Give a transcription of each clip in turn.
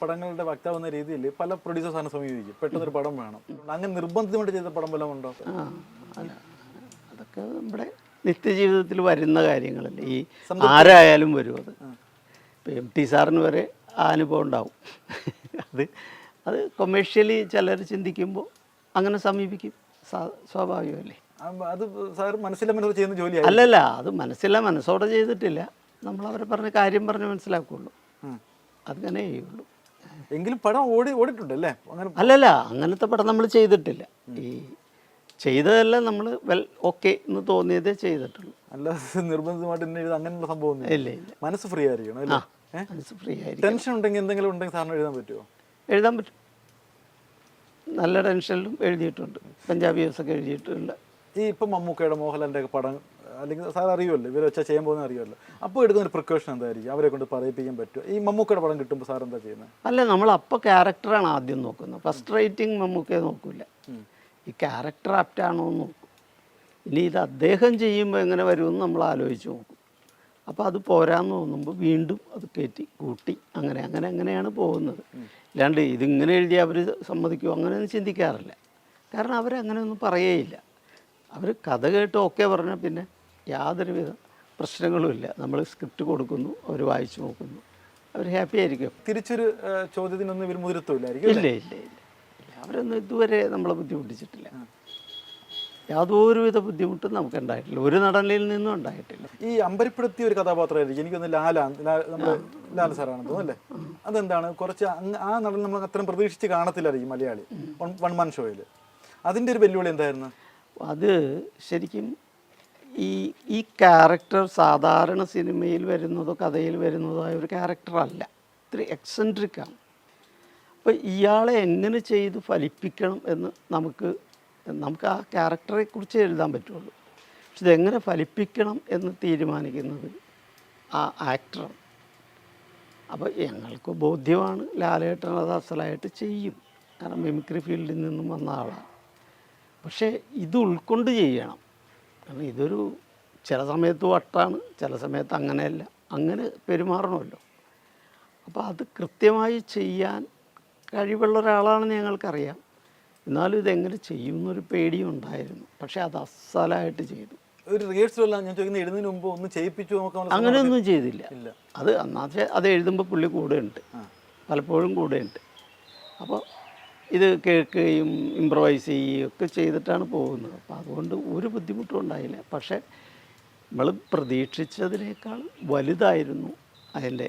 പടങ്ങളുടെ വക്താവ് എന്ന രീതിയിൽ പല പ്രൊഡ്യൂസേഴ്സ് ആണ് സമീപിക്കും. പെട്ടെന്നൊരു പടം വേണം. അങ്ങനെ നിർബന്ധമായിട്ട് ചെയ്ത പടം വല്ലതും ഉണ്ടോ? അതൊക്കെ നമ്മുടെ നിത്യജീവിതത്തിൽ വരുന്ന കാര്യങ്ങളല്ലേ. ഈ ആരായാലും വരും അത്. ഇപ്പം എം ടി സാറിന് വരെ ആ അനുഭവം ഉണ്ടാവും. അത് അത് കൊമേഴ്ഷ്യലി ചിലർ ചിന്തിക്കുമ്പോൾ അങ്ങനെ സമീപിക്കും. സ്വാഭാവികമല്ലേ? അത് സാർ മനസ്സിലെ ചെയ്യുന്ന ജോലി അല്ലല്ല അത് മനസ്സില്ല മനസ്സോടെ ചെയ്തിട്ടില്ല. നമ്മൾ അവരെ പറഞ്ഞ കാര്യം പറഞ്ഞ് മനസ്സിലാക്കുള്ളൂ. അതങ്ങനെ ചെയ്യുള്ളൂ എങ്കിലും പടം ഓടി ഓടിട്ടുണ്ട് അല്ലേ അങ്ങനെ അല്ലല്ല അങ്ങനത്തെ പടം നമ്മൾ ചെയ്തിട്ടില്ല. ഈ ചെയ്തതെല്ലാം നമ്മൾ വെൽ ഓക്കെ എന്ന് തോന്നിയതേ ചെയ്തിട്ടുള്ളൂ. അല്ലാതെ നിർബന്ധമായിട്ട് എഴുതാൻ അങ്ങനെയുള്ള സംഭവം ഇല്ല. ഇല്ല മനസ്സ് ഫ്രീ ആയിരിക്കണം അല്ലേ? മനസ്സ് ഫ്രീ ആയിരിക്കും ടെൻഷൻ ഉണ്ടെങ്കിൽ എന്തെങ്കിലും ഉണ്ടെങ്കിൽ സാറിന് എഴുതാൻ പറ്റുമോ എഴുതാൻ പറ്റും. നല്ല ടെൻഷനിലും എഴുതിയിട്ടുണ്ട്. പഞ്ചാബി ഒക്കെ എഴുതിയിട്ടുണ്ട്. ഈ ഇപ്പം മമ്മൂക്കയുടെ മോഹൻലാലിന്റെ ഒക്കെ പടം അല്ലെങ്കിൽ സാർ അറിയുമല്ലോ ഇവർ വെച്ചാൽ ചെയ്യാൻ പോകുന്ന അറിയുമല്ലോ. അപ്പോൾ എടുക്കുന്ന ഒരു പ്രിക്കോഷൻ എന്തായിരിക്കും? അവരെ കൊണ്ട് പറയിപ്പിക്കാൻ പറ്റുമോ? ഈ മമ്മൂക്കയുടെ പടം കിട്ടുമ്പോൾ സാർ എന്താ ചെയ്യുന്നത്? അല്ല നമ്മൾ അപ്പോൾ ക്യാരക്ടറാണ് ആദ്യം നോക്കുന്നത്. ഫസ്റ്റ് റേറ്റിംഗ് മമ്മൂക്കയെ നോക്കില്ല ഈ ക്യാരക്ടർ ആപ്റ്റാണോ എന്ന് നോക്കും. ഇനി ഇത് അദ്ദേഹം ചെയ്യുമ്പോൾ എങ്ങനെ വരുമെന്ന് നമ്മൾ ആലോചിച്ച് നോക്കും. അപ്പോൾ അത് പോരാന്ന് തോന്നുമ്പോൾ വീണ്ടും അത് കയറ്റി കൂട്ടി അങ്ങനെ അങ്ങനെ അങ്ങനെയാണ് പോകുന്നത്. അല്ലാണ്ട് ഇതിങ്ങനെ എഴുതി അവർ സമ്മതിക്കുമോ അങ്ങനെയൊന്നും ചിന്തിക്കാറില്ല. കാരണം അവരങ്ങനെയൊന്നും പറയേയില്ല. അവർ കഥ കേട്ട് ഓക്കെ പറഞ്ഞാൽ പിന്നെ യാതൊരുവിധ പ്രശ്നങ്ങളുമില്ല നമ്മൾ സ്ക്രിപ്റ്റ് കൊടുക്കുന്നു അവർ വായിച്ചു നോക്കുന്നു. അവർ ഹാപ്പി ആയിരിക്കും. തിരിച്ചൊരു ചോദ്യത്തിനൊന്നും ഇവർ മുതിരത്തില്ലായിരിക്കും ഇല്ല ഇല്ല ഇല്ല. അവരൊന്നും ഇതുവരെ നമ്മളെ ബുദ്ധിമുട്ടിച്ചിട്ടില്ല. യാതൊരുവിധ ബുദ്ധിമുട്ടും നമുക്ക് ഉണ്ടായിട്ടില്ല ഒരു നടനിൽ നിന്നും ഉണ്ടായിട്ടില്ല. ഈ അമ്പരപ്പെടുത്തിയ ഒരു കഥാപാത്രമായിരിക്കും. എനിക്കൊന്ന് ലാലാണ് ലാ- നമ്മുടെ ലാൽ സാറാണ് തോന്നുന്നു അല്ലേ? അതെന്താണ്? കുറച്ച് ആ നടൻ നമ്മൾ അത്രയും പ്രതീക്ഷിച്ച് കാണത്തില്ലായിരിക്കും മലയാളി. വൺ- വൺ മൻ ഷോയിൽ അതിന്റെ ഒരു വെല്ലുവിളി എന്തായിരുന്നു? അത് ശരിക്കും ഈ ഈ ക്യാരക്ടർ സാധാരണ സിനിമയിൽ വരുന്നതോ കഥയിൽ വരുന്നതോ ആയ ഒരു ക്യാരക്ടറല്ല ഇത്തിരി എക്സെൻട്രിക്കാണ് അപ്പോൾ ഇയാളെ എങ്ങനെ ചെയ്ത് ഫലിപ്പിക്കണം എന്ന് നമുക്ക് നമുക്ക് ആ ക്യാരക്ടറെ കുറിച്ച് എഴുതാൻ പറ്റുള്ളൂ. പക്ഷെ ഇതെങ്ങനെ ഫലിപ്പിക്കണം എന്ന് തീരുമാനിക്കുന്നത് ആ ആക്ടറാണ് അപ്പോൾ ഞങ്ങൾക്ക് ബോധ്യമാണ് ലാലേട്ടൻ അത് അസലായിട്ട് ചെയ്യും. കാരണം മിമിക്രി ഫീൽഡിൽ നിന്നും വന്ന ആളാണ്. പക്ഷേ ഇത് ഉൾക്കൊണ്ട് ചെയ്യണം. കാരണം ഇതൊരു ചില സമയത്ത് വട്ടാണ് ചില സമയത്ത് അങ്ങനെയല്ല. അങ്ങനെ പെരുമാറണമല്ലോ. അപ്പോൾ അത് കൃത്യമായി ചെയ്യാൻ കഴിവുള്ള ഒരാളാണെന്ന് ഞങ്ങൾക്കറിയാം. എന്നാലും ഇതെങ്ങനെ ചെയ്യുമെന്നൊരു പേടിയും ഉണ്ടായിരുന്നു. പക്ഷേ അത് അസലായിട്ട് ചെയ്തു. ഒരു റിഹേഴ്സൽ അല്ല ഞാൻ ചോദിക്കുന്നത് എഴുതുന്നതിന് മുമ്പ് ഒന്ന് ചെയ്യിപ്പിച്ചു നോക്കാൻ അങ്ങനെയൊന്നും ചെയ്തില്ല. അത് അന്നാത്തെ അത് എഴുതുമ്പോൾ പുള്ളി കൂടെ ഉണ്ട് പലപ്പോഴും കൂടെ ഉണ്ട് അപ്പോൾ ഇത് കേൾക്കുകയും ഇമ്പ്രവൈസ് ചെയ്യുകയും ഒക്കെ ചെയ്തിട്ടാണ് പോകുന്നത്. അപ്പോൾ അതുകൊണ്ട് ഒരു ബുദ്ധിമുട്ടും ഉണ്ടായില്ല. പക്ഷേ നമ്മൾ പ്രതീക്ഷിച്ചതിനേക്കാൾ വലുതായിരുന്നു അതിന്റെ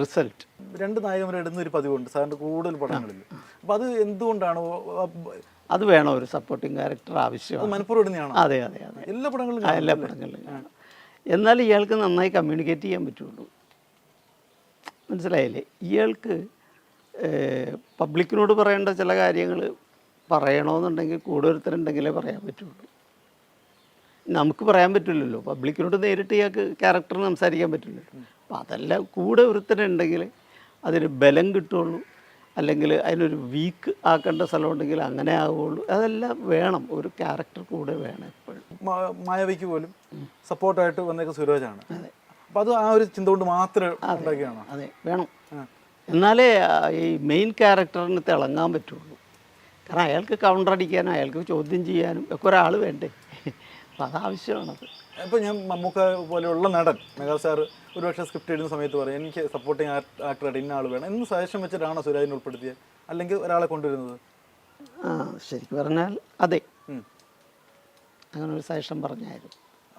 റിസൾട്ട് രണ്ട് നായകന്മാരെ ഇടുന്ന ഒരു പതിവുണ്ട് സാറിന്റെ കൂടുതൽ പടങ്ങളിൽ. അപ്പോൾ അത് എന്തുകൊണ്ടാണ്? അത് വേണം ഒരു സപ്പോർട്ടിങ് ക്യാരക്ടർ ആവശ്യമാണ്. മനഃപൂർവം ഇടുന്നതാണോ അതെ അതെ അതെ. എല്ലാ പടങ്ങളിലും എല്ലാ പടങ്ങളിലും എന്നാൽ ഇയാൾക്ക് നന്നായി കമ്മ്യൂണിക്കേറ്റ് ചെയ്യാൻ പറ്റുള്ളൂ. മനസ്സിലായില്ലേ? ഇയാൾക്ക് പബ്ലിക്കിനോട് പറയേണ്ട ചില കാര്യങ്ങൾ പറയണമെന്നുണ്ടെങ്കിൽ കൂടെ ഒരുത്തരുണ്ടെങ്കിലേ പറയാൻ പറ്റുള്ളൂ. നമുക്ക് പറയാൻ പറ്റില്ലല്ലോ. പബ്ലിക്കിനോട് നേരിട്ട് ഇയാൾക്ക് ക്യാരക്ടറിന് സംസാരിക്കാൻ പറ്റില്ലല്ലോ. അപ്പോൾ അതെല്ലാം കൂടെ ഒരുത്തരുണ്ടെങ്കിൽ അതിന് ബലം കിട്ടുള്ളൂ അല്ലെങ്കിൽ അതിനൊരു വീക്ക് ആക്കേണ്ട സ്ഥലം ഉണ്ടെങ്കിൽ അങ്ങനെ ആവുള്ളൂ അതെല്ലാം വേണം. ഒരു ക്യാരക്ടർ കൂടെ വേണം എപ്പോഴും. മായവിക്ക് പോലും സപ്പോർട്ടായിട്ട് വന്നേക്ക് സുരോജാണ്. അപ്പോൾ അത് ആ ഒരു ചിന്ത കൊണ്ട് മാത്രമേ അതെ. വേണം. എന്നാലേ ഈ മെയിൻ ക്യാരക്ടറിന് തിളങ്ങാൻ പറ്റുള്ളൂ. കാരണം അയാൾക്ക് കൗണ്ടർ അടിക്കാനും അയാൾക്ക് ചോദ്യം ചെയ്യാനും ഒക്കെ ഒരാൾ വേണ്ടേ? അപ്പം അതാവശ്യമാണത്. ഇപ്പോൾ ഞാൻ മമ്മൂക്ക പോലെയുള്ള നടൻ മെഗാ സാർ ഒരു പക്ഷേ സ്ക്രിപ്റ്റ് എഴുതുന്ന സമയത്ത് പറയും എനിക്ക് സപ്പോർട്ടിങ് ആക്ടറായിട്ട് ഇന്ന ആൾ വേണം. എന്ന് സജഷൻ വെച്ചിട്ടാണോ സുരാജിനെ ഉൾപ്പെടുത്തിയത് അല്ലെങ്കിൽ ഒരാളെ കൊണ്ടുവരുന്നത്? ആ ശരിക്കും പറഞ്ഞാൽ അതെ. അങ്ങനെ ഒരു സജഷൻ പറഞ്ഞായിരുന്നു.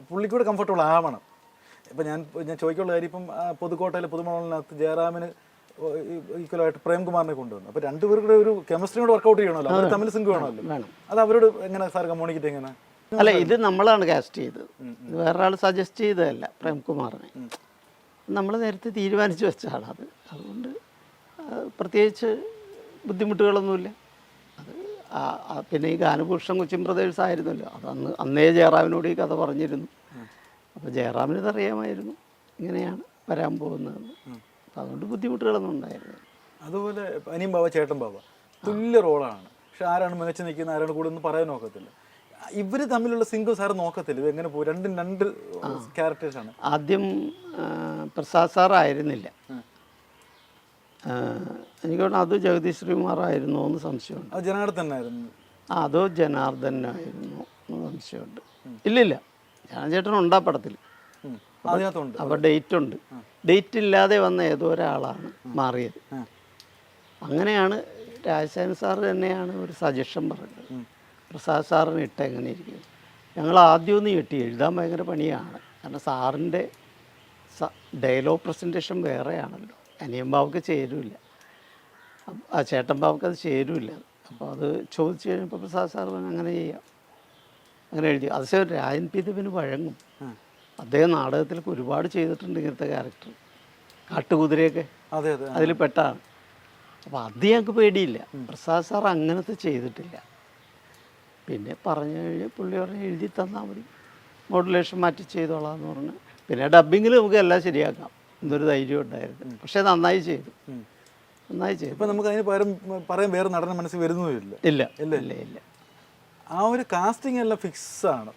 പുള്ളിക്കൂടെ കംഫർട്ടബിൾ ആവണം. ഇപ്പം ഞാൻ ഞാൻ ചോദിക്കാനുള്ള കാര്യം ഇപ്പം പുതുക്കോട്ടയിൽ പുതുക്കോട്ടയിലെ പുതുമണലിനകത്ത് ജയറാമിന് ഈക്വലായിട്ട് പ്രേംകുമാറിനെ കൊണ്ടുവന്നു. അപ്പോൾ രണ്ടുപേരുടെ ഒരു കെമിസ്ട്രി കൂടെ വർക്കൗട്ട് ചെയ്യണമല്ലോ. അവർ തമ്മിൽ സിങ്ക് വേണമല്ലോ. വേണം. അത് അവരോട് എങ്ങനെ സാർ കമ്മ്യൂണിക്കേറ്റ് എങ്ങനെ? അല്ല ഇത് നമ്മളാണ് കാസ്റ്റ് ചെയ്തത്. വേറെ വേറൊരാൾ സജസ്റ്റ് ചെയ്തതല്ല പ്രേംകുമാറിനെ. നമ്മൾ നേരത്തെ തീരുമാനിച്ചു വെച്ചാണ് അത്. അതുകൊണ്ട് പ്രത്യേകിച്ച് ബുദ്ധിമുട്ടുകളൊന്നുമില്ല. അത് പിന്നെ ഈ ഗാനഭൂഷൺ കൊച്ചിൻ ബ്രദേഴ്സ് ആയിരുന്നല്ലോ. അത് അന്ന് അന്നേ ജയറാമിനോട് ഈ കഥ പറഞ്ഞിരുന്നു. അപ്പോൾ ജയറാമിന് ഇതറിയാമായിരുന്നു ഇങ്ങനെയാണ് വരാൻ പോകുന്നതെന്ന് അതുകൊണ്ട് ബുദ്ധിമുട്ടുകളൊന്നും ഉണ്ടായിരുന്നു അതുപോലെ അനിയും ബാബ ചേട്ടൻ ബാബ തുല്യ റോളാണ്. പക്ഷെ ആരാണ് മികച്ചു നിൽക്കുന്നത് ആരാണ് കൂടെ ഒന്നും പറയാൻ നോക്കത്തില്ല. ഇവർ തമ്മിലുള്ള സിംഗിൾ സാർ നോക്കത്തില്ല. ഇത് എങ്ങനെ പോകും രണ്ടും രണ്ട് ക്യാരക്ടേഴ്സാണ് ആദ്യം പ്രസാദ് സാറായിരുന്നില്ല എനിക്ക് തോന്നുന്നു അത് ജഗദീഷ് ശ്രീകുമാറായിരുന്നു എന്ന് സംശയമുണ്ട്. അത് ജനാർദ്ദനായിരുന്നു അതോ ജനാർദ്ദനായിരുന്നു എന്ന് സംശയമുണ്ട്. ഇല്ലില്ല. ജനചേട്ടൻ ഉണ്ടാ പടത്തിൽ. അതിനകത്തുണ്ട്. അപ്പോൾ ഡേറ്റ് ഉണ്ട് ഡേറ്റ് ഇല്ലാതെ വന്ന ഏതോ ഒരാളാണ് മാറിയത്. അങ്ങനെയാണ് രാജസേന സാർ തന്നെയാണ് ഒരു സജഷൻ പറഞ്ഞത്. പ്രസാദ് സാറിന് ഇട്ട എങ്ങനെ ഇരിക്കും ഞങ്ങൾ ആദ്യം ഒന്ന് ഞെട്ടി. എഴുതാൻ ഭയങ്കര പണിയാണ്. കാരണം സാറിന്റെ ഡയലോഗ് പ്രസന്റേഷൻ വേറെയാണല്ലോ. അനിയൻ ബാബുക്ക് ചേരൂല്ല. ആ ചേട്ടൻ ബാബുക്ക് അത് ചേരൂല അപ്പോൾ അത് ചോദിച്ചു കഴിഞ്ഞപ്പോൾ പ്രസാദ് സാർ അങ്ങനെ ചെയ്യാം. അങ്ങനെ എഴുതി. അത് രാജൻ പി ദേവിന് വഴങ്ങും. അദ്ദേഹം നാടകത്തിലൊക്കെ ഒരുപാട് ചെയ്തിട്ടുണ്ട് ഇങ്ങനത്തെ ക്യാരക്ടർ കാട്ടുകുതിരയൊക്കെ അതെ അതെ. അതിൽ പെട്ടാണ്. അപ്പോൾ അത് ഞങ്ങൾക്ക് പേടിയില്ല. പ്രസാദ് സാർ അങ്ങനത്തെ ചെയ്തിട്ടില്ല. പിന്നെ പറഞ്ഞു കഴിഞ്ഞാൽ പുള്ളി പറഞ്ഞ് എഴുതി തന്നാൽ മതി. മോഡുലേഷൻ മാറ്റി ചെയ്തോളാം എന്ന് പറഞ്ഞ്. പിന്നെ ഡബിങ്ങിൽ നമുക്ക് എല്ലാം ശരിയാക്കാം. എന്നൊരു ധൈര്യം ഉണ്ടായിരുന്നു. പക്ഷേ നന്നായി ചെയ്തു. നന്നായി ചെയ്തു. ഇപ്പം നമുക്ക് അതിന് പകരം പറയാൻ വേറെ നടന മനസ്സിൽ വരുന്നില്ല ഇല്ല. ഇല്ല. ഇല്ല ഇല്ല. ആ ഒരു കാസ്റ്റിംഗ് എല്ലാം ഫിക്സ് ആണ്.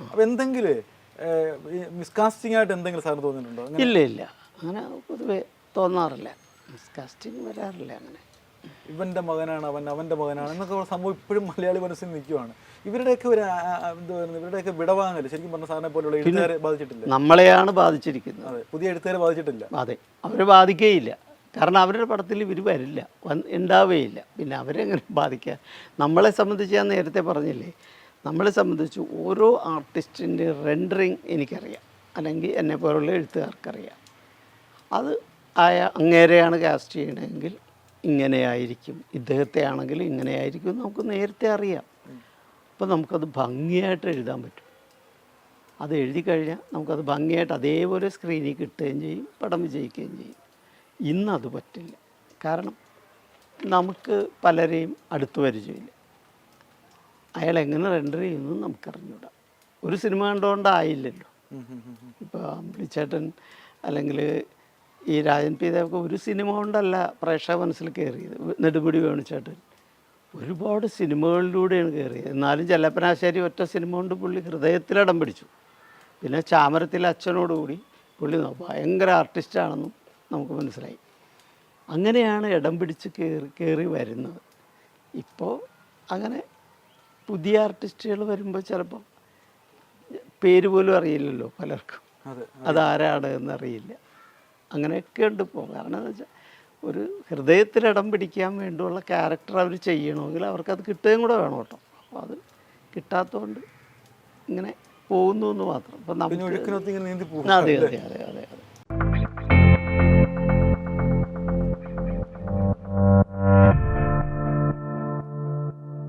അപ്പം എന്തെങ്കിലും മിസ്കാസ്റ്റിംഗ് ആയിട്ട് എന്തെങ്കിലും സാറിന് തോന്നിയിട്ടുണ്ടോ? ഇല്ല ഇല്ല. അങ്ങനെ പൊതുവെ തോന്നാറില്ല. മിസ്കാസ്റ്റിംഗ് വരാറില്ല അങ്ങനെ. ഇവന്റെ മകനാണ് അവൻ അവന്റെ മകനാണ് എന്നൊക്കെ സംഭവം ഇപ്പോഴും മലയാളി മനസ്സിൽ നിൽക്കുവാണ്. ഇവരുടെയൊക്കെ ഒരു എന്താ പറയുന്നത്? ഇവരുടെയൊക്കെ വിടവാങ്ങൽ ശരിക്കും പറഞ്ഞ സാറിനെ പോലെയുള്ള എഴുത്തുകാരെ ബാധിച്ചിട്ടില്ല. നമ്മളെയാണ് ബാധിച്ചിരിക്കുന്നത്. അതെ പുതിയ എഴുത്തുകാരെ ബാധിച്ചിട്ടില്ല. അതെ അവരെ ബാധിക്കുകയില്ല കാരണം അവരുടെ പടത്തിൽ ഇവർ വരില്ല വന്ന് ഉണ്ടാവുകയില്ല പിന്നെ അവരെങ്ങനെ ബാധിക്കുക നമ്മളെ സംബന്ധിച്ച് ഞാൻ നേരത്തെ പറഞ്ഞില്ലേ നമ്മളെ സംബന്ധിച്ച് ഓരോ ആർട്ടിസ്റ്റിന്റെ റെൻഡറിങ് എനിക്കറിയാം. അല്ലെങ്കിൽ എന്നെ പോലുള്ള എഴുത്തുകാർക്കറിയാം. അത് ആയ അങ്ങേരെയാണ് കാസ്റ്റ് ചെയ്യണമെങ്കിൽ ഇങ്ങനെയായിരിക്കും. ഇദ്ദേഹത്തെ ആണെങ്കിൽ ഇങ്ങനെയായിരിക്കും നമുക്ക് നേരത്തെ അറിയാം. അപ്പോൾ നമുക്കത് ഭംഗിയായിട്ട് എഴുതാൻ പറ്റും. അത് എഴുതി കഴിഞ്ഞാൽ നമുക്കത് ഭംഗിയായിട്ട് അതേപോലെ സ്ക്രീനിൽ കിട്ടുകയും ചെയ്യും പടം വിജയിക്കുകയും ചെയ്യും. ഇന്നത് പറ്റില്ല. കാരണം നമുക്ക് പലരെയും അടുത്ത് പരിചയമില്ല. അയാൾ എങ്ങനെ റെൻഡർ ചെയ്യുന്നു നമുക്കറിഞ്ഞൂടാ. ഒരു സിനിമ കണ്ടുകൊണ്ടായില്ലല്ലോ. ഇപ്പോൾ അമ്പിളിച്ചേട്ടൻ അല്ലെങ്കിൽ ഈ രാജൻ പി ദേവൊക്കെ ഒരു സിനിമ കൊണ്ടല്ല പ്രേക്ഷക മനസ്സിൽ കയറിയത് നെടുമുടി വേണുചേട്ടൻ. ഒരുപാട് സിനിമകളിലൂടെയാണ് കയറിയത് എന്നാലും ചെല്ലപ്പനാശ്ശേരി ഒറ്റ സിനിമ കൊണ്ട് പുള്ളി ഹൃദയത്തിലടം പിടിച്ചു. പിന്നെ ചാമരത്തിലെ അച്ഛനോടുകൂടി പുള്ളി ഭയങ്കര ആർട്ടിസ്റ്റാണെന്നും നമുക്ക് മനസ്സിലായി. അങ്ങനെയാണ് ഇടം പിടിച്ച് കയറി കയറി വരുന്നത്. ഇപ്പോൾ അങ്ങനെ പുതിയ ആർട്ടിസ്റ്റുകൾ വരുമ്പോൾ ചിലപ്പോൾ പേര് പോലും അറിയില്ലല്ലോ പലർക്കും. അതെ അതാരാണ് എന്നറിയില്ല. അങ്ങനെയൊക്കെ ഉണ്ട് ഇപ്പോൾ കാരണം എന്ന് വെച്ചാൽ ഒരു ഹൃദയത്തിൽ ഇടം പിടിക്കാൻ വേണ്ടിയുള്ള ക്യാരക്ടർ അവർ ചെയ്യണമെങ്കിൽ അവർക്കത് കിട്ടുകയും കൂടെ വേണം കേട്ടോ. അപ്പോൾ അത് കിട്ടാത്തതുകൊണ്ട് ഇങ്ങനെ പോകുന്നു എന്ന് മാത്രം. അപ്പം നമ്മൾ അതെ അതെ അതെ അതെ.